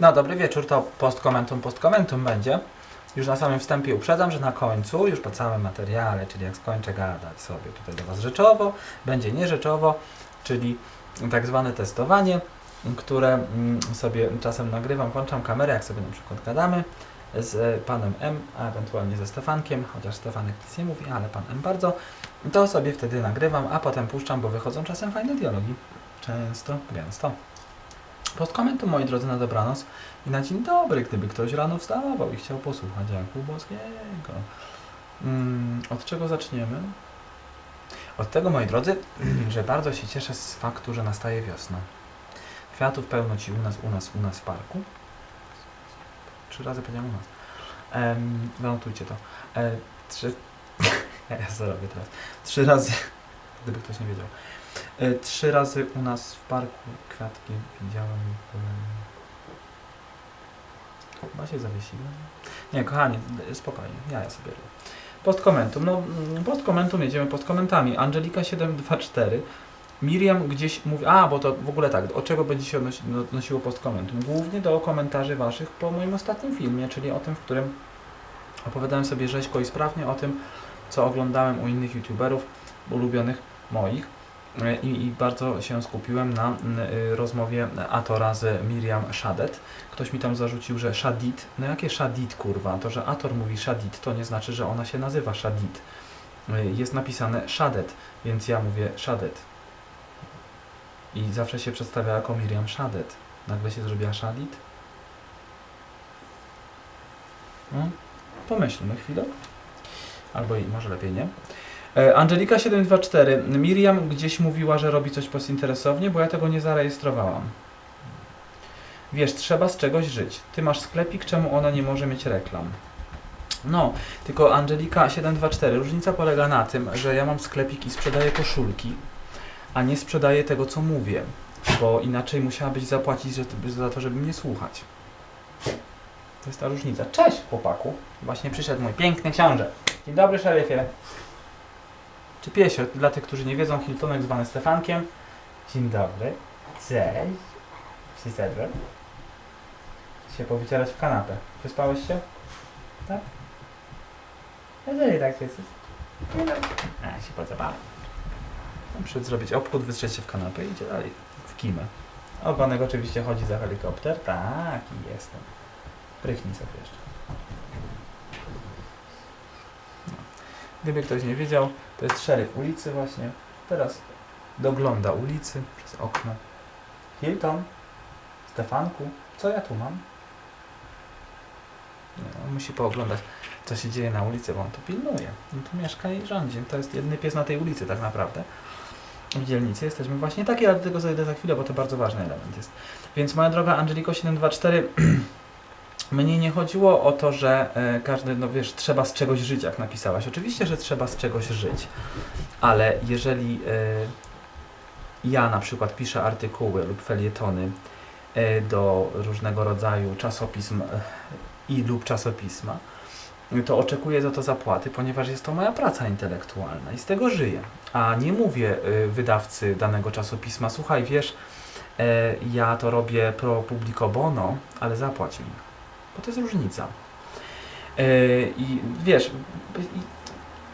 No, dobry wieczór, to postkomentum, postkomentum będzie. Już na samym wstępie uprzedzam, że na końcu, już po całym materiale, czyli jak skończę gadać sobie tutaj do Was rzeczowo, będzie nierzeczowo, czyli tak zwane testowanie, które mm, sobie czasem nagrywam, włączam kamerę, jak sobie na przykład gadamy z e, panem M, a ewentualnie ze Stefankiem, chociaż Stefanek nic nie mówi, ale pan M bardzo, to sobie wtedy nagrywam, a potem puszczam, bo wychodzą czasem fajne dialogi. Często, gęsto. Postkomentum, moi drodzy, na dobranoc i na dzień dobry, gdyby ktoś rano wstawał i chciał posłuchać Janku Boskiego. Mm, od czego zaczniemy? Od tego, moi drodzy, że bardzo się cieszę z faktu, że nastaje wiosna. Kwiatów pełno ci u nas, u nas, u nas w parku. Trzy razy powiedziałem u nas. Um, zanotujcie to. E, trzy... ja zrobię teraz. Trzy razy, gdyby ktoś nie wiedział. E, trzy razy u nas w parku kwiatki widziałem. Chyba się zawiesiłem. Nie, kochani, spokojnie, ja, ja sobie robię. Postkomentum. No, mm, postkomentum jedziemy postkomentami. Angelika 724. Miriam gdzieś mówi, a bo to w ogóle tak, od czego będzie się odnosi, no, odnosiło postkomentum? Głównie do komentarzy waszych po moim ostatnim filmie, czyli o tym, w którym opowiadałem sobie rzeźko i sprawnie o tym, co oglądałem u innych youtuberów ulubionych moich. E, I, I bardzo się skupiłem na y, rozmowie Atora z Miriam Shadet. Ktoś mi tam zarzucił, że Shadid. No jakie Shadid, kurwa? To, że Ator mówi Shadid, to nie znaczy, że ona się nazywa Shadid. Y, Jest napisane Shadet, więc ja mówię Shadet. I zawsze się przedstawia jako Miriam Shadet. Nagle się zrobiła Shadid. No, pomyślmy chwilę. Albo i może lepiej nie. E, Angelika 724. Miriam gdzieś mówiła, że robi coś pozinteresownie, bo ja tego nie zarejestrowałam. Wiesz, trzeba z czegoś żyć. Ty masz sklepik, czemu ona nie może mieć reklam? No, tylko Angelika 724. Różnica polega na tym, że ja mam sklepik i sprzedaję koszulki, a nie sprzedaję tego, co mówię, bo inaczej musiałabyś zapłacić za to, żeby mnie słuchać. To jest ta różnica. Cześć, chłopaku. Właśnie przyszedł mój piękny książę. Dzień dobry, szeryfie. Czy piesio, dla tych, którzy nie wiedzą, Hiltonek zwany Stefankiem. Dzień dobry. Cześć. Przyszedłem. Się powycierać w kanapę. Wyspałeś się? Tak? Jeżeli tak jesteś. Nie no. A, się podobało. Przyszedł zrobić obchód, wystrzeć się w kanapę i idzie dalej. W kimę. Ogonek oczywiście chodzi za helikopter. Tak, i jestem. Prychnij sobie jeszcze. Gdyby ktoś nie wiedział, to jest szeryf ulicy właśnie. Teraz dogląda ulicy przez okno. Hilton, Stefanku, co ja tu mam? Nie, on musi pooglądać, co się dzieje na ulicy, bo on to pilnuje. On tu mieszka i rządzi. To jest jedyny pies na tej ulicy tak naprawdę. W dzielnicy jesteśmy właśnie takie, ale do tego zajdę za chwilę, bo to bardzo ważny element jest. Więc moja droga Angeliko 724 Mnie nie chodziło o to, że e, każdy, no wiesz, trzeba z czegoś żyć, jak napisałaś. Oczywiście, że trzeba z czegoś żyć, ale jeżeli e, ja na przykład piszę artykuły lub felietony e, do różnego rodzaju czasopism i lub czasopisma, to oczekuję za to zapłaty, ponieważ jest to moja praca intelektualna i z tego żyję. A nie mówię wydawcy danego czasopisma, słuchaj, wiesz, ja to robię pro publico bono, ale zapłać mi bo to jest różnica. Yy, I wiesz,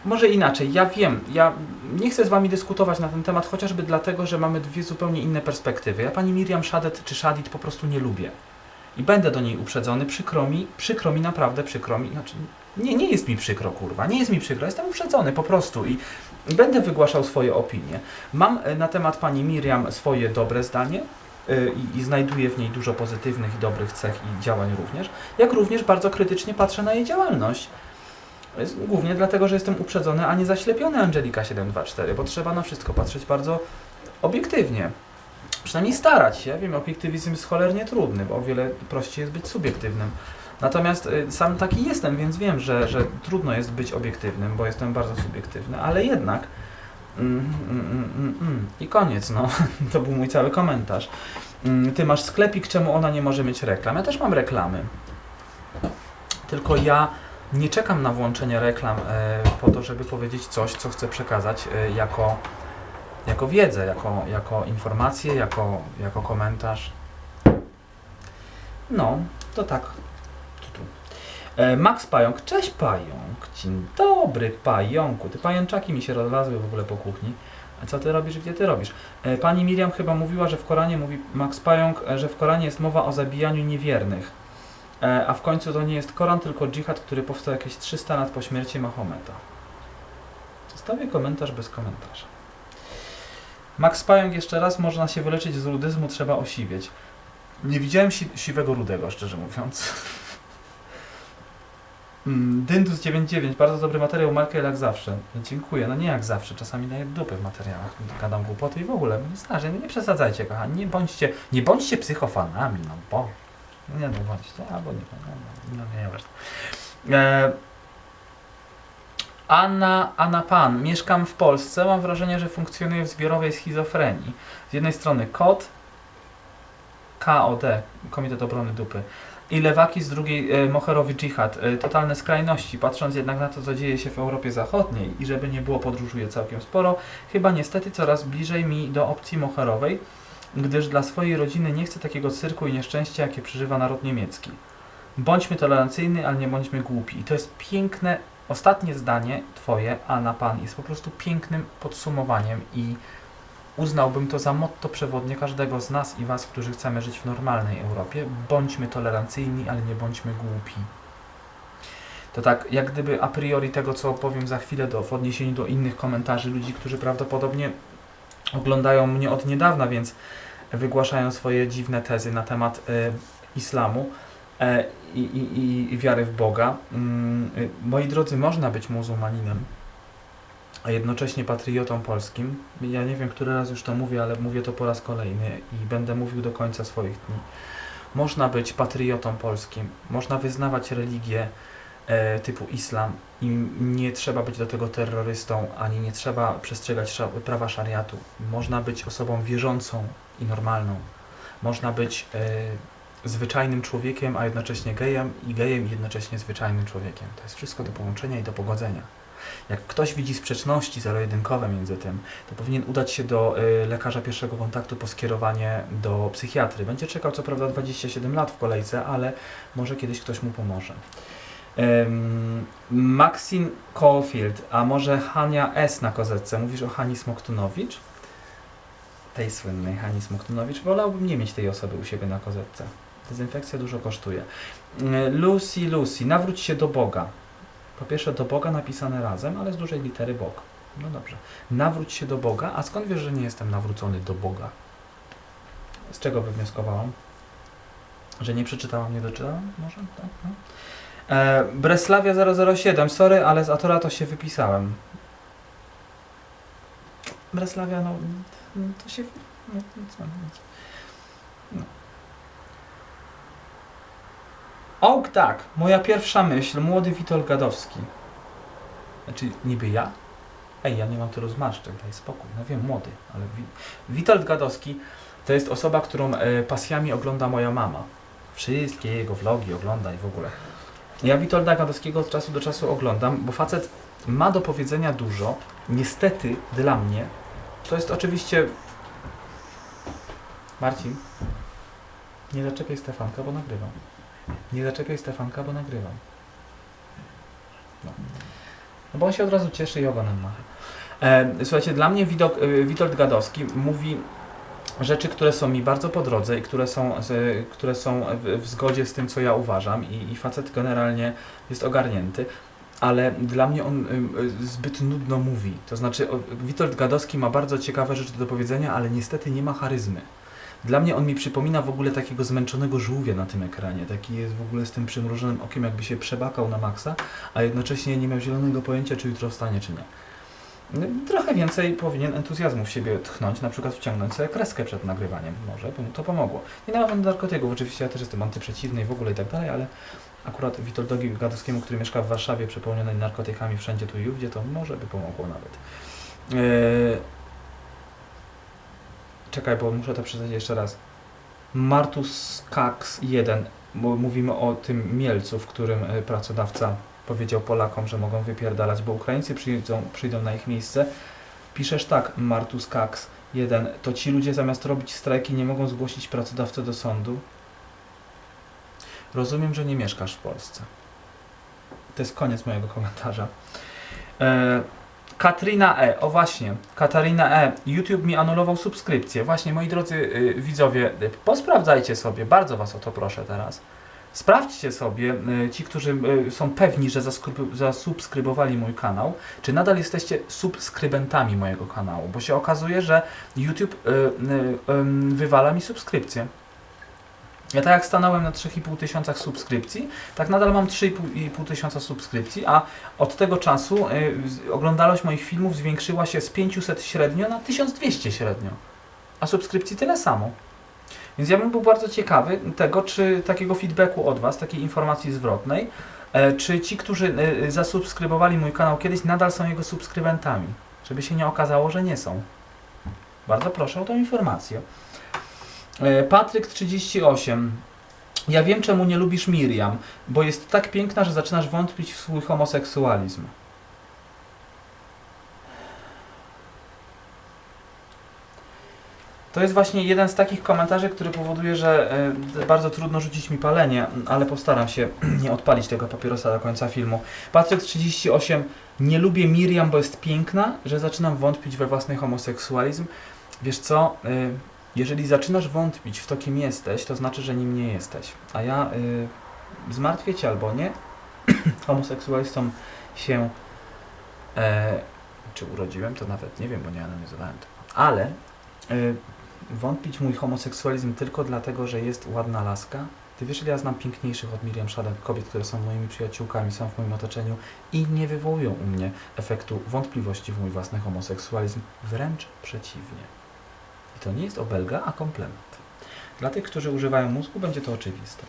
może inaczej, ja wiem, ja nie chcę z Wami dyskutować na ten temat, chociażby dlatego, że mamy dwie zupełnie inne perspektywy. Ja pani Miriam Shadet czy Shadid po prostu nie lubię. I będę do niej uprzedzony, przykro mi, przykro mi, naprawdę przykro mi, znaczy, nie, nie jest mi przykro, kurwa, nie jest mi przykro, jestem uprzedzony po prostu i, będę wygłaszał swoje opinie. Mam e, na temat pani Miriam swoje dobre zdanie, i, i znajduję w niej dużo pozytywnych i dobrych cech i działań również, jak również bardzo krytycznie patrzę na jej działalność. Głównie dlatego, że jestem uprzedzony, a nie zaślepiony Angelika 724, bo trzeba na wszystko patrzeć bardzo obiektywnie. Przynajmniej starać się. Wiem, obiektywizm jest cholernie trudny, bo o wiele prościej jest być subiektywnym. Natomiast y, sam taki jestem, więc wiem, że, że trudno jest być obiektywnym, bo jestem bardzo subiektywny, ale jednak. Mm, mm, mm, mm, mm. I koniec, no. To był mój cały komentarz. Mm, Ty masz sklepik, czemu ona nie może mieć reklam? Ja też mam reklamy. Tylko ja nie czekam na włączenie reklam e, po to, żeby powiedzieć coś, co chcę przekazać e, jako, jako wiedzę, jako, jako informację, jako, jako komentarz. No, to tak. E, Max Pająk. Cześć Pająk. Dzień dobry Pająku. Ty pajączaki mi się rozlazły w ogóle po kuchni. A co ty robisz, gdzie ty robisz? E, Pani Miriam chyba mówiła, że w Koranie, mówi Max Pająk, e, że w Koranie jest mowa o zabijaniu niewiernych. A w końcu to nie jest Koran, tylko dżihad, który powstał jakieś 300 lat po śmierci Mahometa. Zostawię komentarz bez komentarza. Max Pająk jeszcze raz, można się wyleczyć z rudyzmu, trzeba osiwieć. Nie widziałem si siwego rudego, szczerze mówiąc. Mm, Dyndus 99, bardzo dobry materiał, Michael jak zawsze. Dziękuję, no nie jak zawsze, czasami daję dupy w materiałach, gadam głupoty i w ogóle, zdarzy, no nie przesadzajcie kochani, nie bądźcie, nie bądźcie psychofanami, no bo, nie no bądźcie, albo nie, no, no, no nie ważne. E, Anna, Anna Pan, mieszkam w Polsce, mam wrażenie, że funkcjonuję w zbiorowej schizofrenii. Z jednej strony kot, KOD, Komitet Obrony Dupy, i lewaki, z drugiej e, Moherowi Dżihad. E, totalne skrajności, patrząc jednak na to, co dzieje się w Europie Zachodniej i żeby nie było, podróżuję całkiem sporo, chyba niestety coraz bliżej mi do opcji Moherowej, gdyż dla swojej rodziny nie chcę takiego cyrku i nieszczęścia, jakie przeżywa naród niemiecki. Bądźmy tolerancyjni, ale nie bądźmy głupi. I to jest piękne, ostatnie zdanie Twoje, Anna Pan, jest po prostu pięknym podsumowaniem i uznałbym to za motto przewodnie każdego z nas i Was, którzy chcemy żyć w normalnej Europie. Bądźmy tolerancyjni, ale nie bądźmy głupi. To tak, jak gdyby a priori tego, co opowiem za chwilę do, w odniesieniu do innych komentarzy ludzi, którzy prawdopodobnie oglądają mnie od niedawna, więc wygłaszają swoje dziwne tezy na temat e, islamu e, i, i wiary w Boga. Y, moi drodzy, można być muzułmaninem, a jednocześnie patriotą polskim. Ja nie wiem, który raz już to mówię, ale mówię to po raz kolejny i będę mówił do końca swoich dni. Można być patriotą polskim, można wyznawać religię e, typu islam i nie trzeba być do tego terrorystą, ani nie trzeba przestrzegać sza prawa szariatu. Można być osobą wierzącą i normalną. Można być e, zwyczajnym człowiekiem, a jednocześnie gejem i gejem i jednocześnie zwyczajnym człowiekiem. To jest wszystko do połączenia i do pogodzenia. Jak ktoś widzi sprzeczności zero-jedynkowe między tym, to powinien udać się do y, lekarza pierwszego kontaktu po skierowanie do psychiatry. Będzie czekał co prawda 27 lat w kolejce, ale może kiedyś ktoś mu pomoże. Ym, Maxine Caulfield, a może Hania S. na kozetce. Mówisz o Hani Smoktunowicz? Tej słynnej Hani Smoktunowicz. Wolałbym nie mieć tej osoby u siebie na kozetce. Dezynfekcja dużo kosztuje. Lucy, Lucy, nawróć się do Boga. Po pierwsze do Boga napisane razem, ale z dużej litery Bóg. No dobrze. Nawróć się do Boga. A skąd wiesz, że nie jestem nawrócony do Boga? Z czego wywnioskowałam? Że nie przeczytałam, nie doczytałam? Może? Tak, no. e, Breslavia 007. Sorry, ale z Atora to się wypisałem. Breslavia, no to się... No, no, co, no, co. no. Och, tak, moja pierwsza myśl, młody Witold Gadowski. Znaczy, niby ja? Ej, ja nie mam tylu zmarszczek, daj spokój. No wiem, młody, ale Wi Witold Gadowski to jest osoba, którą e, pasjami ogląda moja mama. Wszystkie jego vlogi ogląda i w ogóle. Ja Witolda Gadowskiego od czasu do czasu oglądam, bo facet ma do powiedzenia dużo. Niestety, dla mnie, to jest oczywiście... Marcin, nie zaczepiaj Stefanka, bo nagrywam. Nie zaczepiaj Stefanka, bo nagrywam. No. no bo on się od razu cieszy i ogonem macha. E, słuchajcie, dla mnie widok, e, Witold Gadowski mówi rzeczy, które są mi bardzo po drodze i które są, z, które są w, w zgodzie z tym, co ja uważam i, i facet generalnie jest ogarnięty. Ale dla mnie on zbyt nudno mówi. To znaczy, Witold Gadowski ma bardzo ciekawe rzeczy do powiedzenia, ale niestety nie ma charyzmy. Dla mnie on mi przypomina w ogóle takiego zmęczonego żółwia na tym ekranie. Taki jest w ogóle z tym przymrużonym okiem, jakby się przebakał na maksa, a jednocześnie nie miał zielonego pojęcia, czy jutro wstanie, czy nie. No, Trochę więcej powinien entuzjazmu w siebie tchnąć, na przykład wciągnąć sobie kreskę przed nagrywaniem. Może by mu to pomogło. Nie nawet do narkotyków, oczywiście ja też jestem antyprzeciwny i w ogóle i tak dalej, ale akurat Witoldowi Gadowskiemu, który mieszka w Warszawie przepełnionej narkotykami wszędzie tu i ówdzie, to może by pomogło nawet. Yy, Czekaj, bo muszę to przeczytać jeszcze raz. Martus Kax 1. Bo mówimy o tym mielcu, w którym e, pracodawca powiedział Polakom, że mogą wypierdalać, bo Ukraińcy przyjdą, przyjdą na ich miejsce. Piszesz tak, Martus Kax 1. To ci ludzie zamiast robić strajki nie mogą zgłosić pracodawcę do sądu. Rozumiem, że nie mieszkasz w Polsce. To jest koniec mojego komentarza. E, Katrina E. O właśnie, Katarina E. YouTube mi anulował subskrypcję. Właśnie, moi drodzy y, widzowie, y, posprawdzajcie sobie, bardzo Was o to proszę teraz. Sprawdźcie sobie, y, ci, którzy y, są pewni, że zasubskrybowali mój kanał, czy nadal jesteście subskrybentami mojego kanału, bo się okazuje, że YouTube y, y, ym, wywala mi subskrypcję. Ja tak jak stanąłem na 3,5 tysiącach subskrypcji, tak nadal mam 3,5 tysiąca subskrypcji, a od tego czasu y, oglądalność moich filmów zwiększyła się z 500 średnio na 1200 średnio, a subskrypcji tyle samo. Więc ja bym był bardzo ciekawy tego, czy takiego feedbacku od Was, takiej informacji zwrotnej, e, czy ci, którzy e, zasubskrybowali mój kanał kiedyś, nadal są jego subskrybentami, żeby się nie okazało, że nie są. Bardzo proszę o tą informację. E, Patryk 38. Ja wiem, czemu nie lubisz Miriam, bo jest tak piękna, że zaczynasz wątpić w swój homoseksualizm. To jest właśnie jeden z takich komentarzy, który powoduje, że e, bardzo trudno rzucić mi palenie, ale postaram się nie odpalić tego papierosa do końca filmu. Patryk 38. Nie lubię Miriam, bo jest piękna, że zaczynam wątpić we własny homoseksualizm. Wiesz co? Jeżeli zaczynasz wątpić w to, kim jesteś, to znaczy, że nim nie jesteś. A ja y, albo nie, homoseksualistą się e, czy urodziłem, to nawet nie wiem, bo nie analizowałem tego. Ale y, wątpić mój homoseksualizm tylko dlatego, że jest ładna laska. Ty wiesz, ile ja znam piękniejszych od Miriam Shadak kobiet, które są moimi przyjaciółkami, są w moim otoczeniu i nie wywołują u mnie efektu wątpliwości w mój własny homoseksualizm. Wręcz przeciwnie. To nie jest obelga, a komplement. Dla tych, którzy używają mózgu, będzie to oczywiste.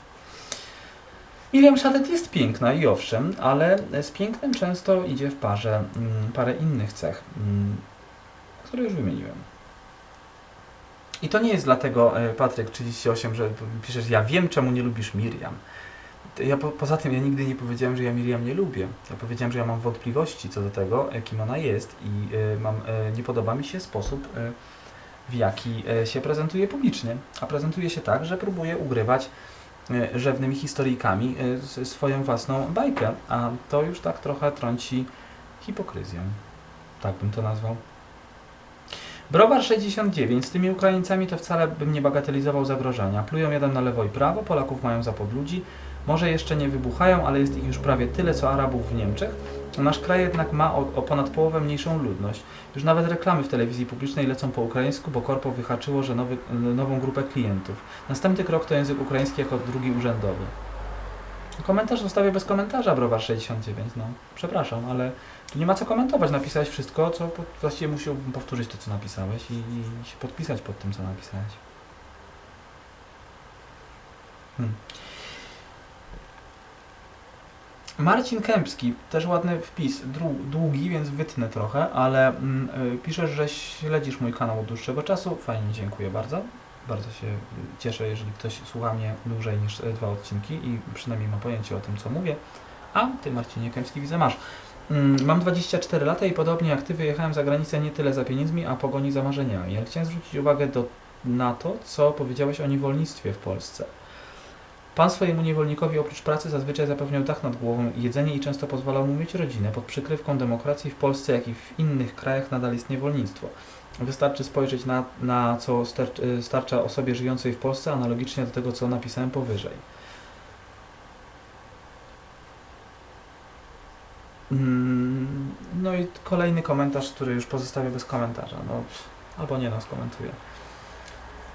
Miriam Shadet jest piękna i owszem, ale z pięknem często idzie w parze mm, parę innych cech, mm, które już wymieniłem. I to nie jest dlatego, e, Patryk 38, że piszesz, ja wiem, czemu nie lubisz Miriam. Ja po, poza tym ja nigdy nie powiedziałem, że ja Miriam nie lubię. Ja powiedziałem, że ja mam wątpliwości co do tego, kim ona jest i e, mam, e, nie podoba mi się sposób, e, w jaki e, się prezentuje publicznie. A prezentuje się tak, że próbuje ugrywać e, rzewnymi historyjkami e, swoją własną bajkę, a to już tak trochę trąci hipokryzją. Tak bym to nazwał. Browar 69. Z tymi Ukraińcami to wcale bym nie bagatelizował zagrożenia. Plują jeden na lewo i prawo, Polaków mają za podludzi. Może jeszcze nie wybuchają, ale jest ich już prawie tyle, co Arabów w Niemczech. Nasz kraj jednak ma o, o ponad połowę mniejszą ludność. Już nawet reklamy w telewizji publicznej lecą po ukraińsku, bo korpo wyhaczyło, że nowy, nową grupę klientów. Następny krok to język ukraiński jako drugi urzędowy. Komentarz zostawię bez komentarza, Browar 69. No, przepraszam, ale tu nie ma co komentować. Napisałeś wszystko, co właściwie musiałbym powtórzyć to, co napisałeś i, i się podpisać pod tym, co napisałeś. Hmm. Marcin Kępski, też ładny wpis, długi, więc wytnę trochę, ale mm, y, piszesz, że śledzisz mój kanał od dłuższego czasu. Fajnie, dziękuję bardzo. Bardzo się cieszę, jeżeli ktoś słucha mnie dłużej niż y, dwa odcinki i przynajmniej ma pojęcie o tym, co mówię. A ty, Marcinie Kępski, widzę, masz. Mm, Mam 24 lata i podobnie jak ty wyjechałem za granicę nie tyle za pieniędzmi, a pogoni za marzeniami. Ale chciałem zwrócić uwagę do, na to, co powiedziałeś o niewolnictwie w Polsce. Pan swojemu niewolnikowi oprócz pracy zazwyczaj zapewniał dach nad głową jedzenie i często pozwalał mu mieć rodzinę. Pod przykrywką demokracji w Polsce, jak i w innych krajach nadal jest niewolnictwo. Wystarczy spojrzeć na, na co y, starcza osobie żyjącej w Polsce, analogicznie do tego, co napisałem powyżej. Mm, No i kolejny komentarz, który już pozostawię bez komentarza. No, albo nie, no, skomentuję.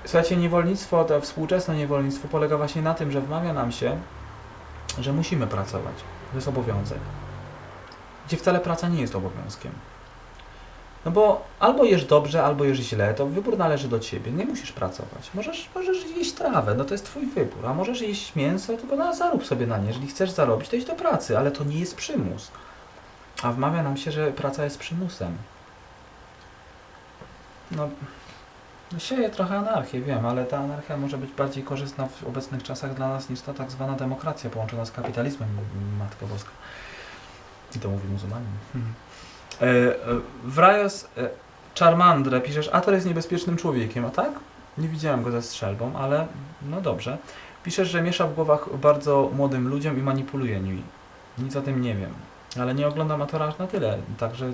Słuchajcie, niewolnictwo, to współczesne niewolnictwo polega właśnie na tym, że wmawia nam się, że musimy pracować. To jest obowiązek. Gdzie wcale praca nie jest obowiązkiem. No bo albo jesz dobrze, albo jesz źle, to wybór należy do ciebie. Nie musisz pracować. Możesz, możesz jeść trawę, no to jest twój wybór. A możesz jeść mięso, tylko na, zarób sobie na nie. Jeżeli chcesz zarobić, to idź do pracy, ale to nie jest przymus. A wmawia nam się, że praca jest przymusem. No, no sieje trochę anarchię, wiem, ale ta anarchia może być bardziej korzystna w obecnych czasach dla nas niż ta tak zwana demokracja połączona z kapitalizmem, Matka Boska. I to mówi muzułmanin. Hmm. E, e, Wrajos e, Charmandre piszesz, Ator jest niebezpiecznym człowiekiem, a tak? Nie widziałem go ze strzelbą, ale no dobrze. Piszesz, że miesza w głowach bardzo młodym ludziom i manipuluje nimi. Nic o tym nie wiem. Ale nie oglądam Atora aż na tyle. Także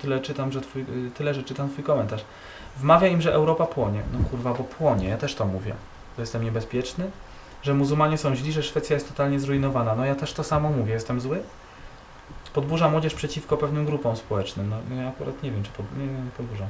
tyle czytam, że twój, tyle, że czytam twój komentarz. Wmawia im, że Europa płonie. No kurwa, bo płonie. Ja też to mówię. To jestem niebezpieczny? Że muzułmanie są źli, że Szwecja jest totalnie zrujnowana. No ja też to samo mówię. Jestem zły? Podburza młodzież przeciwko pewnym grupom społecznym. No, no ja akurat nie wiem, czy pod, nie, nie podburzam.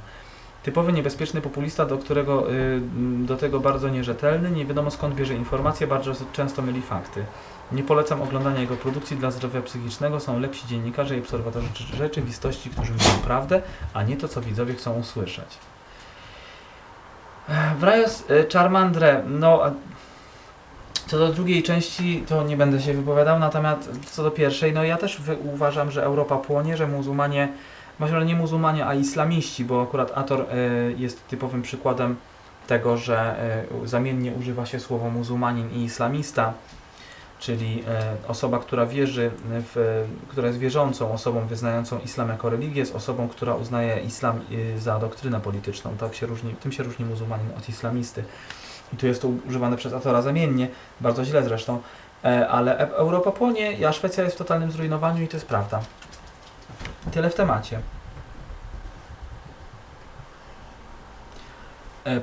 Typowy niebezpieczny populista, do którego y, do tego bardzo nierzetelny, nie wiadomo skąd bierze informacje, bardzo często myli fakty. Nie polecam oglądania jego produkcji dla zdrowia psychicznego. Są lepsi dziennikarze i obserwatorzy rze- rzeczywistości, którzy mówią prawdę, a nie to, co widzowie chcą usłyszeć. Wrajos y, Charmandre, no co do drugiej części, to nie będę się wypowiadał, natomiast co do pierwszej, no ja też uważam, że Europa płonie, że muzułmanie, może nie muzułmanie, a islamiści, bo akurat Ator y, jest typowym przykładem tego, że y, zamiennie używa się słowo muzułmanin i islamista, czyli y, osoba, która wierzy, w, która jest wierzącą osobą wyznającą islam jako religię, jest osobą, która uznaje islam y, za doktrynę polityczną. Tak się różni, tym się różni muzułmanin od islamisty. I tu jest to używane przez Atora zamiennie, bardzo źle zresztą, E, ale E- Europa płonie, a Szwecja jest w totalnym zrujnowaniu i to jest prawda. Tyle w temacie.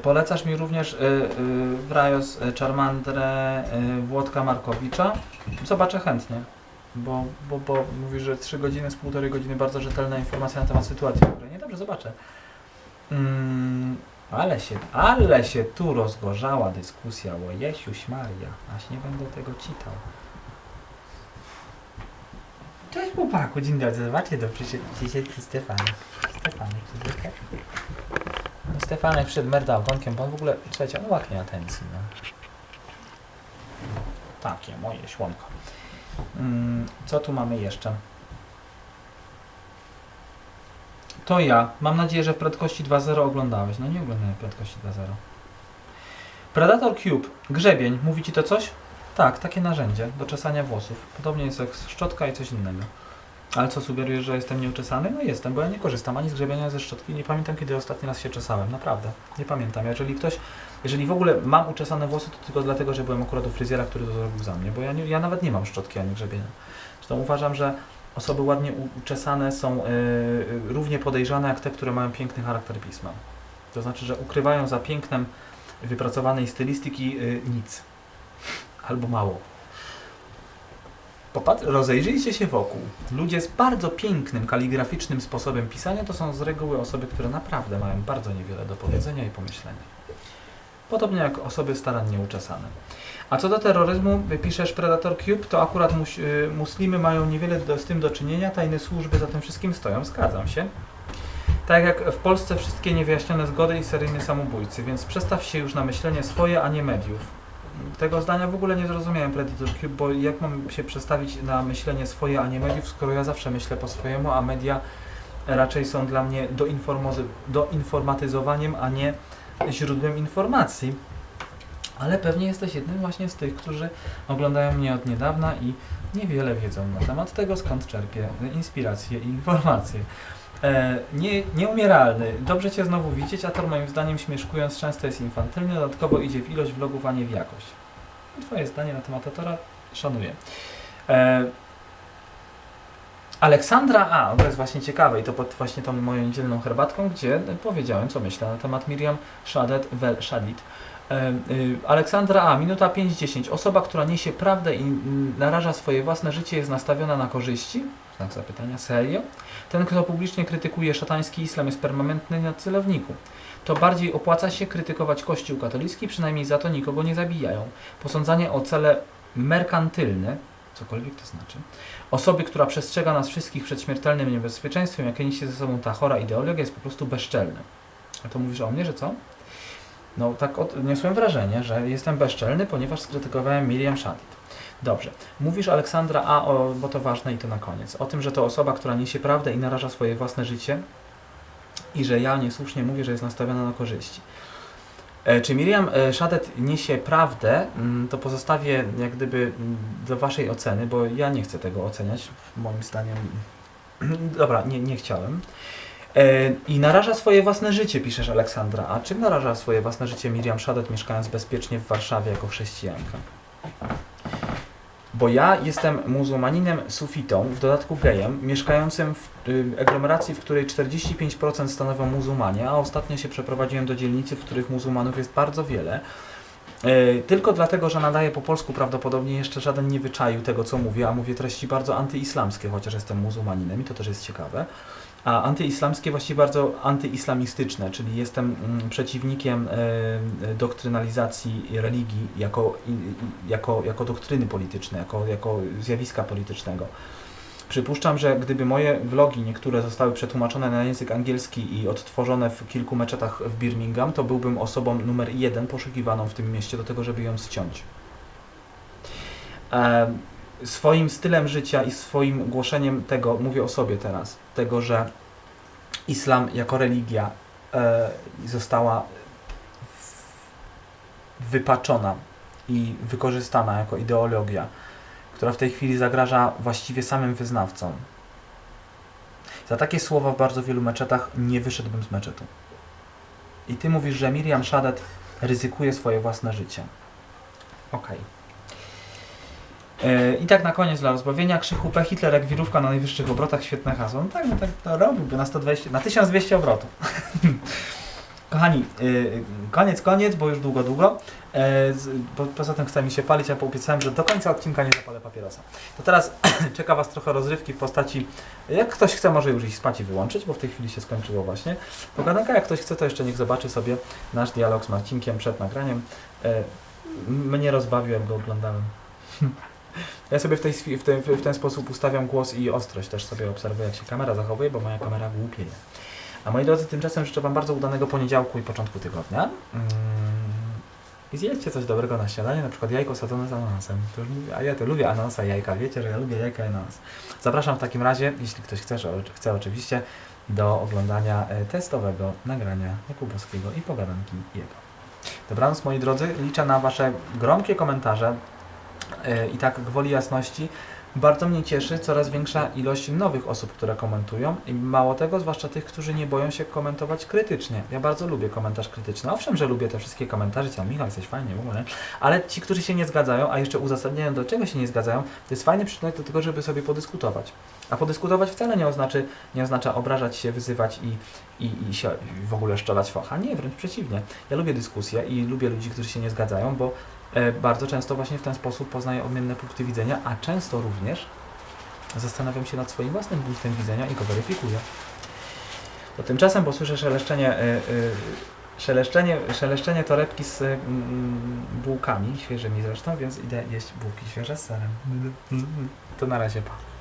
Polecasz mi również y, y, Wrajos Charmandre y, Włodka Markowicza. Zobaczę chętnie, bo, bo, bo mówisz, że 3 godziny z półtorej godziny bardzo rzetelna informacja na temat sytuacji w Ukrainie. Dobrze, zobaczę. Mm, ale się, ale się tu rozgorzała dyskusja o Jesiuś Maria. Aż nie będę tego czytał. Cześć chłopaku, dzień dobry. Zobaczcie, to przyszedł przyszedł Stefanek. Stefanek, przyszedł. Stefanek przed merda ogonkiem, on w ogóle, słuchajcie, on łaknie atencji, no. Takie, moje słonko. Mm, co tu mamy jeszcze? To ja. Mam nadzieję, że w prędkości 2.0 oglądałeś. No nie oglądałem w prędkości 2.0. Predator Cube. Grzebień. Mówi ci to coś? Tak, takie narzędzie do czesania włosów. Podobnie jest jak szczotka i coś innego. Ale co sugerujesz, że jestem nieuczesany? No jestem, bo ja nie korzystam ani z grzebienia, ze szczotki. Nie pamiętam, kiedy ostatni raz się czesałem. Naprawdę. Nie pamiętam. Jeżeli ktoś, jeżeli w ogóle mam uczesane włosy, to tylko dlatego, że byłem akurat u fryzjera, który to zrobił za mnie. Bo ja, nie, ja nawet nie mam szczotki ani grzebienia. Zresztą uważam, że osoby ładnie uczesane są y, y, równie podejrzane jak te, które mają piękny charakter pisma. To znaczy, że ukrywają za pięknem wypracowanej stylistyki y, nic. Albo mało. Popatrz, rozejrzyjcie się wokół. Ludzie z bardzo pięknym, kaligraficznym sposobem pisania to są z reguły osoby, które naprawdę mają bardzo niewiele do powiedzenia i pomyślenia. Podobnie jak osoby starannie uczesane. A co do terroryzmu, piszesz Predator Cube, to akurat y, muslimy mają niewiele do, z tym do czynienia, tajne służby za tym wszystkim stoją, zgadzam się. Tak jak w Polsce wszystkie niewyjaśnione zgody i seryjni samobójcy, więc przestaw się już na myślenie swoje, a nie mediów. Tego zdania w ogóle nie zrozumiałem Predator Cube, bo jak mam się przestawić na myślenie swoje, a nie mediów, skoro ja zawsze myślę po swojemu, a media raczej są dla mnie doinformatyzowaniem, a nie źródłem informacji. Ale pewnie jesteś jednym właśnie z tych, którzy oglądają mnie od niedawna i niewiele wiedzą na temat tego, skąd czerpię inspiracje i informacje. E, nie, nieumieralny. Dobrze Cię znowu widzieć, a to moim zdaniem śmieszkując często jest infantylny, dodatkowo idzie w ilość vlogów, a nie w jakość. Twoje zdanie na temat Atora szanuję. E, Aleksandra A, to jest właśnie ciekawe i to pod właśnie tą moją dzielną herbatką, gdzie powiedziałem, co myślę na temat Miriam Shadet Wel Shadid. E, y, Aleksandra A, minuta 5-10. Osoba, która niesie prawdę i naraża swoje własne życie, jest nastawiona na korzyści? Znak zapytania. Serio? Ten, kto publicznie krytykuje szatański islam, jest permanentny na celowniku. To bardziej opłaca się krytykować Kościół katolicki, przynajmniej za to nikogo nie zabijają. Posądzanie o cele merkantylne, cokolwiek to znaczy, osoby, która przestrzega nas wszystkich przed śmiertelnym niebezpieczeństwem, jakie niesie ze sobą ta chora ideologia, jest po prostu bezczelne. A to mówisz o mnie, że co? No tak odniosłem wrażenie, że jestem bezczelny, ponieważ skrytykowałem Miriam Shadid. Dobrze. Mówisz Aleksandra A, o, bo to ważne i to na koniec, o tym, że to osoba, która niesie prawdę i naraża swoje własne życie i że ja niesłusznie mówię, że jest nastawiona na korzyści. E, Czy Miriam e, Szadet niesie prawdę, mm, to pozostawię jak gdyby mm, do Waszej oceny, bo ja nie chcę tego oceniać, moim zdaniem. Dobra, nie, nie chciałem. E, I naraża swoje własne życie, piszesz Aleksandra. A czym naraża swoje własne życie Miriam Szadet, mieszkając bezpiecznie w Warszawie jako chrześcijanka? Bo ja jestem muzułmaninem sufitą, w dodatku gejem, mieszkającym w y, aglomeracji, w której 45% stanowią muzułmanie, a ostatnio się przeprowadziłem do dzielnicy, w których muzułmanów jest bardzo wiele. Y, Tylko dlatego, że nadaję po polsku prawdopodobnie jeszcze żaden nie wyczaił tego, co mówię, a mówię treści bardzo antyislamskie, chociaż jestem muzułmaninem i to też jest ciekawe. A antyislamskie właściwie bardzo antyislamistyczne, czyli jestem mm, przeciwnikiem e, doktrynalizacji religii jako, jako, jako doktryny politycznej, jako, jako zjawiska politycznego. Przypuszczam, że gdyby moje vlogi niektóre zostały przetłumaczone na język angielski i odtworzone w kilku meczetach w Birmingham, to byłbym osobą numer jeden poszukiwaną w tym mieście do tego, żeby ją ściąć. E, swoim stylem życia i swoim głoszeniem tego, mówię o sobie teraz, tego, że islam jako religia e, została wypaczona i wykorzystana jako ideologia, która w tej chwili zagraża właściwie samym wyznawcom. Za takie słowa w bardzo wielu meczetach nie wyszedłbym z meczetu. I ty mówisz, że Miriam Shadet ryzykuje swoje własne życie. Okej. E, I tak na koniec dla rozbawienia Krzychu P. Hitler jak wirówka na najwyższych obrotach, świetne hasło. No tak, no tak to robiłby na 120, na 1200 obrotów. Kochani, y, koniec, koniec, bo już długo, długo. E, poza tym chce mi się palić, a poobiecałem, że do końca odcinka nie zapalę papierosa. To teraz czeka Was trochę rozrywki w postaci, jak ktoś chce, może już iść spać i wyłączyć, bo w tej chwili się skończyło właśnie. Pogadanka, jak ktoś chce, to jeszcze niech zobaczy sobie nasz dialog z Marcinkiem przed nagraniem. E, mnie rozbawił, jak go oglądałem. Ja sobie w, tej, w, ten, w ten sposób ustawiam głos i ostrość. Też sobie obserwuję, jak się kamera zachowuje, bo moja kamera głupieje. A moi drodzy, tymczasem życzę Wam bardzo udanego poniedziałku i początku tygodnia. Mm, I zjedzcie coś dobrego na śniadanie, na przykład jajko sadzone z ananasem. A ja to lubię ananasa jajka. Wiecie, że ja lubię jajka i ananas. Zapraszam w takim razie, jeśli ktoś chce, chce oczywiście, do oglądania e, testowego nagrania Jakubowskiego i pogadanki jego. Dobranoc moi drodzy, liczę na Wasze gromkie komentarze i tak gwoli jasności. Bardzo mnie cieszy coraz większa ilość nowych osób, które komentują i mało tego, zwłaszcza tych, którzy nie boją się komentować krytycznie. Ja bardzo lubię komentarz krytyczny. Owszem, że lubię te wszystkie komentarze, co Michał, jesteś fajnie w ogóle, ale ci, którzy się nie zgadzają, a jeszcze uzasadniają, dlaczego się nie zgadzają, to jest fajny przyczynek do tego, żeby sobie podyskutować. A podyskutować wcale nie oznacza, nie oznacza obrażać się, wyzywać i, i, i się w ogóle szczelać focha. Nie, wręcz przeciwnie. Ja lubię dyskusję i lubię ludzi, którzy się nie zgadzają, bo e, bardzo często właśnie w ten sposób poznaję odmienne punkty widzenia, a często również zastanawiam się nad swoim własnym punktem widzenia i go weryfikuję. To tymczasem, bo słyszę szeleszczenie, y, y, szeleszczenie, szeleszczenie torebki z mm, bułkami, świeżymi zresztą, więc idę jeść bułki świeże z serem. To na razie, pa.